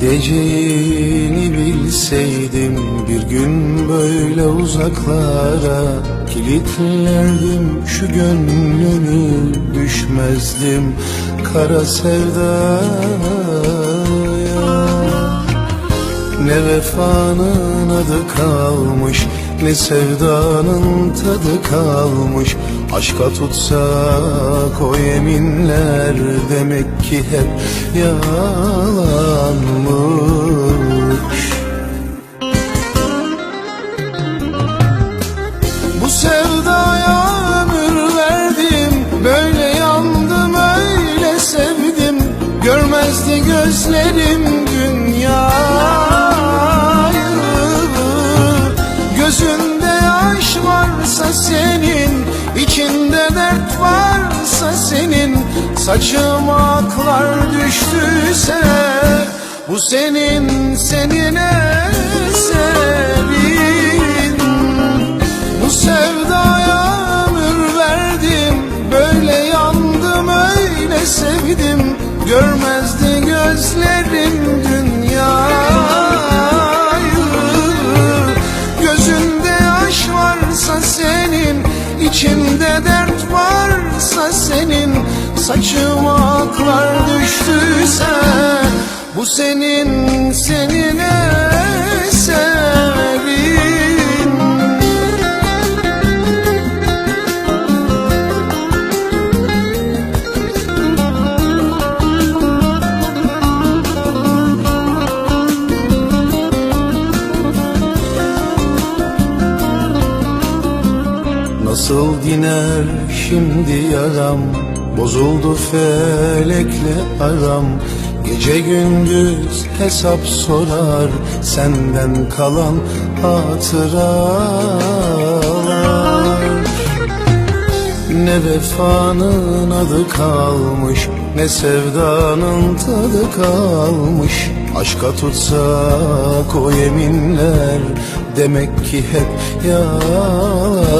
Gideceğini bilseydim bir gün böyle uzaklara Kilitlerdim şu gönlümü düşmezdim kara sevdaya. Ne vefanın adı kalmış Ne sevdanın tadı kalmış. Aşka tutsak o yeminler Demek ki hep yalanmış. Bu sevdaya ömür verdim. Böyle yandım öyle sevdim. Görmezdi gözlerim Gözünde yaş varsa senin içinde dert varsa senin Saçıma aklar düştüyse Bu senin senin eserin bu sevdaya ömür verdim Böyle yandım öyle sevdim. Görmezdi gözlerim dünyayı içinde dert varsa senin Saçıma aklar düştüyse Bu senin senin eserin Nasıl diner şimdi yaram? Bozuldu felekle aram. Gece gündüz hesap sorar Senden kalan hatıralar. Ne vefanın adı kalmış Ne sevdanın tadı kalmış Aşka tutsak o yeminler Demek ki hep yalanmış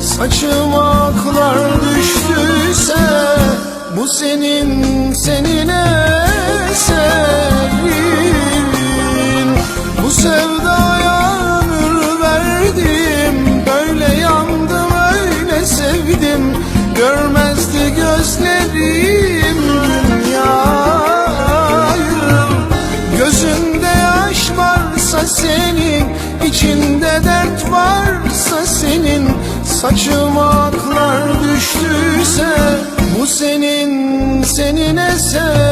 Saçıma aklar düştüyse Bu senin senin eserin Bu sevdaya ömür verdim Böyle yandım öyle sevdim. Görmezdi gözlerim dünyayı. Gözünde yaş varsa senin içinde senin Saçıma aklar düştüyse Bu senin senin eserin